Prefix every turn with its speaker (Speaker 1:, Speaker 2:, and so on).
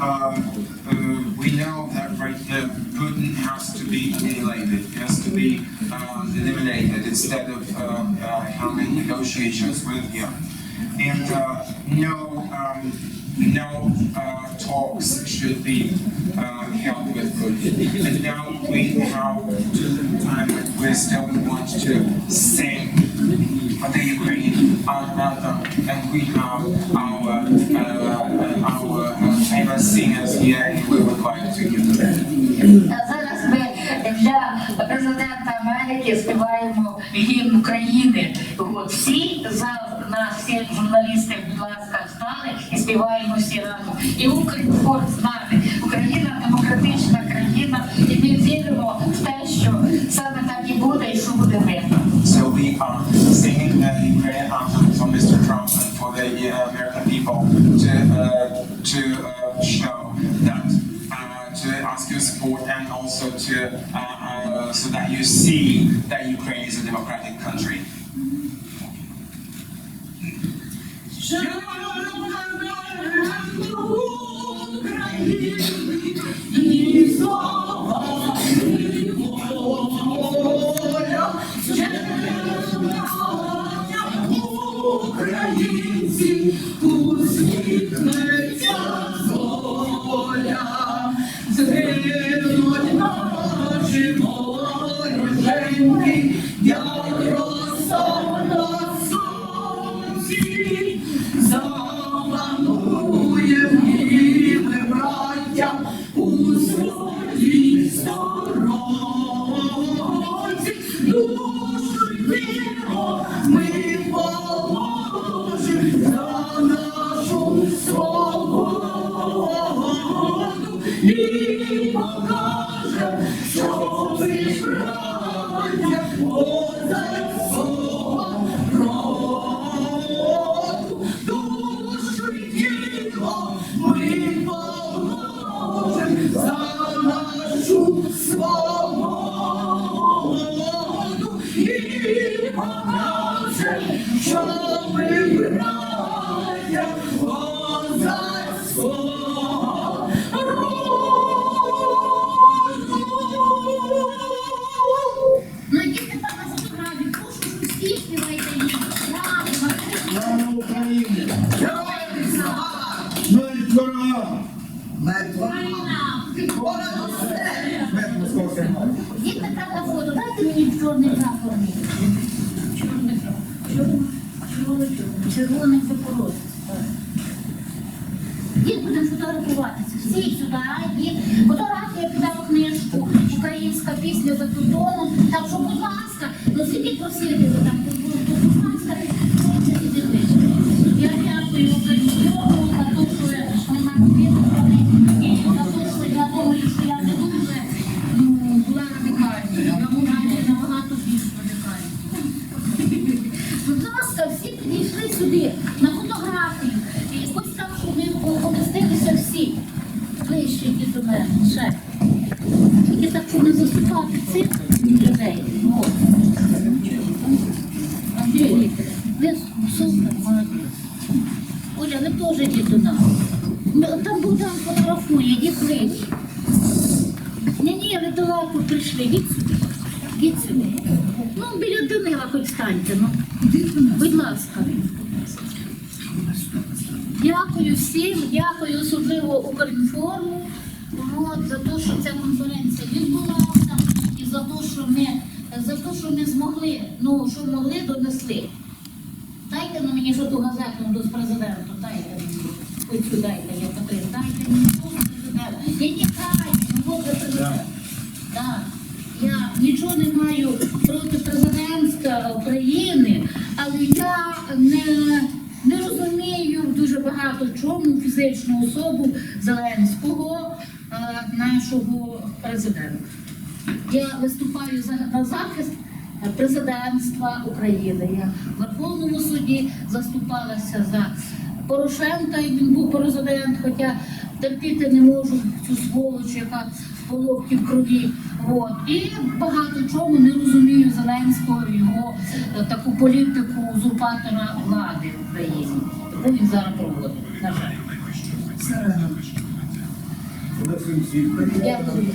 Speaker 1: uh, uh, we know that right now Putin has to be annihilated, has to be um, eliminated instead of uh, uh, having negotiations with him. And uh, no, um, no uh, talks should be uh, held with Putin. And now we have time when we still want to sing the Ukrainian anthem, and we have uh, our famous singers here, we would like to give them.
Speaker 2: Зараз ми для президента Америки співаємо гімн України. От всі за нас, всі журналісти, будь ласка, встали і співаємо всі разом. І Укрінформ з нами. Україна демократична країна, і ми віримо в те, що саме так і буде, і що буде мирно.
Speaker 1: So we are singing the Ukrainian anthem for Mr. Trump and for the uh, American people to uh, to uh, show that uh, to ask your support and also to uh, uh, so that you see that Ukraine is a democratic country.
Speaker 3: Українці І покажем, що ти браття, що браття козацького роду.
Speaker 4: Ну, діти там на фотографії, прошу, що всі мені чорний прапор. Чорний прапор. Чорний, чорний, чорний. Червоний запорожець. Дід будемо фотографуватися. Всі сюди, дід. Фотографія піде в книжку. Українська пісня за кордоном. Так що, будь ласка, ну сидіть просити ви там. Будь ласка. Я дякую Україну за те, що вона підтримала. І за те, що я думаю, що я не дуже була радикальною. Я набагато більш радикальною. Будь ласка, всі підійшли сюди на фотографію. І ось так, щоб ми помістилися всі. Йдіть до мене, ще. Тільки так, щоб не заступати цих людей. Андрій, ви супер, молодець. Оля, ви теж йдіть до нас. Там Богдан фотографує, йдіть ближче. Ні, ні, ви далеко прийшли, йдіть сюди. Йдіть сюди. Ну, біля Данила хоч станьте, ну. Будь ласка. Дякую всім, дякую особливо Укрінформу от, за те, що ця конференція відбулася і за те, що ми, за те, що ми змогли, ну, що могли, донесли. Дайте на мені що ту газету до президенту, дайте мені. Оцю дайте, я Катрин, дайте мені ту президента. Ні, ні, дайте, ну от президент. Так. Я нічого не маю проти президентства України, але я не, не багато фізичну особу Зеленського, е, нашого президента. Я виступаю на захист президентства України. Я в Верховному суді заступалася за Порошенка, як він був президент, хоча терпіти не можу цю сволоч, яка головки в крові. От. І багато чого не розумію Зеленського його е, таку політику узурпатора влади в Україні. Тому він зараз проводить. На жаль. Дякую.